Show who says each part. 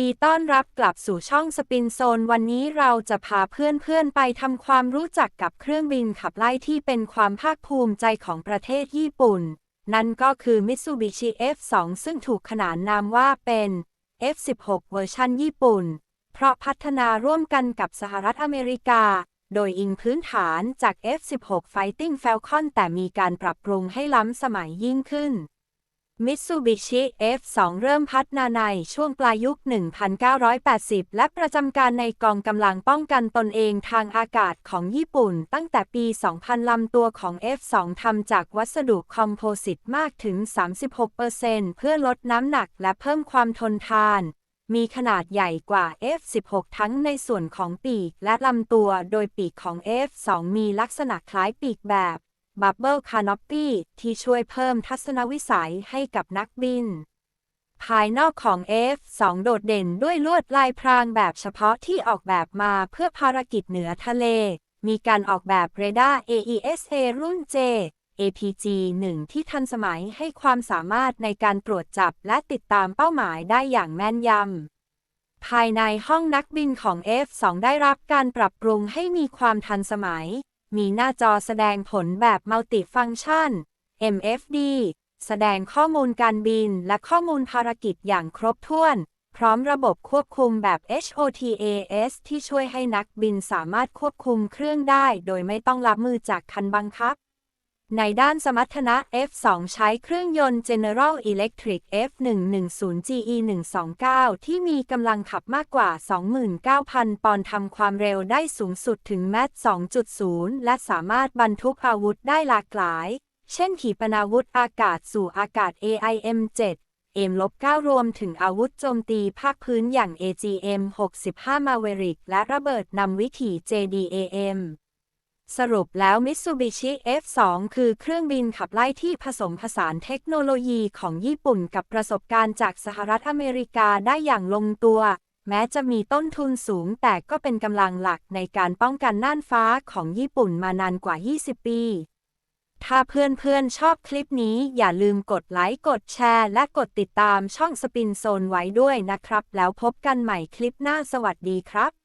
Speaker 1: ดีต้อนรับกลับสู่ช่องสปินโซน วันนี้เราจะพาเพื่อนๆ ไปทำความรู้จักกับเครื่องบินขับไล่ที่เป็นความภาคภูมิใจของประเทศญี่ปุ่น นั่นก็คือ Mitsubishi F2 ซึ่งถูกขนานนามว่าเป็น F16 เวอร์ชันญี่ปุ่น เพราะพัฒนาร่วมกันกับสหรัฐอเมริกา โดยอิงพื้นฐานจาก F16 Fighting Falcon แต่มีการปรับปรุงให้ล้ำสมัยยิ่งขึ้น Mitsubishi F2 เริ่มพัฒนาในช่วงปลายยุค 1980 และประจำการในกองกำลังป้องกันตนเองทางอากาศของญี่ปุ่น ตั้งแต่ปี 2000 ลำตัวของ F2 ทำจากวัสดุคอมโพสิตมากถึง 36%เพื่อลดน้ำหนักและเพิ่มความทนทาน มีขนาดใหญ่กว่า F16 ทั้งในส่วนของปีกและลำตัว โดยปีกของ F2 มีลักษณะคล้ายปีกแบบ บับเบิลคานอปปี้ที่ช่วยเพิ่มทัศนวิสัยให้กับนักบิน ภายนอกของ F2 โดดเด่นด้วยลวดลายพรางแบบเฉพาะที่ออกแบบมาเพื่อภารกิจเหนือทะเล มีการออกแบบเรดาร์ AESA รุ่น J APG 1 ที่ทันสมัยให้ความสามารถในการตรวจจับและติดตามเป้าหมายได้อย่างแม่นยำ ภายในห้องนักบินของ F2 ได้รับการปรับปรุงให้มีความทันสมัย มีหน้าจอแสดงผลแบบมัลติฟังชัน MFD แสดงข้อมูลการบินและข้อมูลภารกิจอย่างครบถ้วน พร้อมระบบควบคุมแบบ HOTAS ที่ช่วยให้นักบินสามารถควบคุมเครื่องได้ โดยไม่ต้องรับมือจากคันบังคับ ในด้านสมรรถนะ F2 ใช้เครื่องยนต์ General Electric F110GE129 ที่มีกำลังขับมากกว่า 29,000 ปอนด์ทำความเร็วได้สูงสุดถึงแมต2.0 และสามารถบรรทุกอาวุธได้หลากหลาย เช่นขีปนาวุธอากาศสู่อากาศ AIM-7 M-9 รวมถึงอาวุธโจมตีภาคพื้นอย่าง AGM-65 Maverick และระเบิดนำวิถี JDAM สรุปแล้ว Mitsubishi F2 คือเครื่องบินขับไล่ที่ผสมผสานเทคโนโลยีของญี่ปุ่นกับประสบการณ์จากสหรัฐอเมริกาได้อย่างลงตัว แม้จะมีต้นทุนสูงแต่ก็เป็นกำลังหลักในการป้องกันน่านฟ้าของญี่ปุ่นมานานกว่า 20 ปี ถ้าเพื่อนๆชอบคลิปนี้อย่าลืมกดไลค์ กดแชร์ และกดติดตามช่องสปินโซนไว้ด้วยนะครับ แล้วพบกันใหม่คลิปหน้าสวัสดีครับ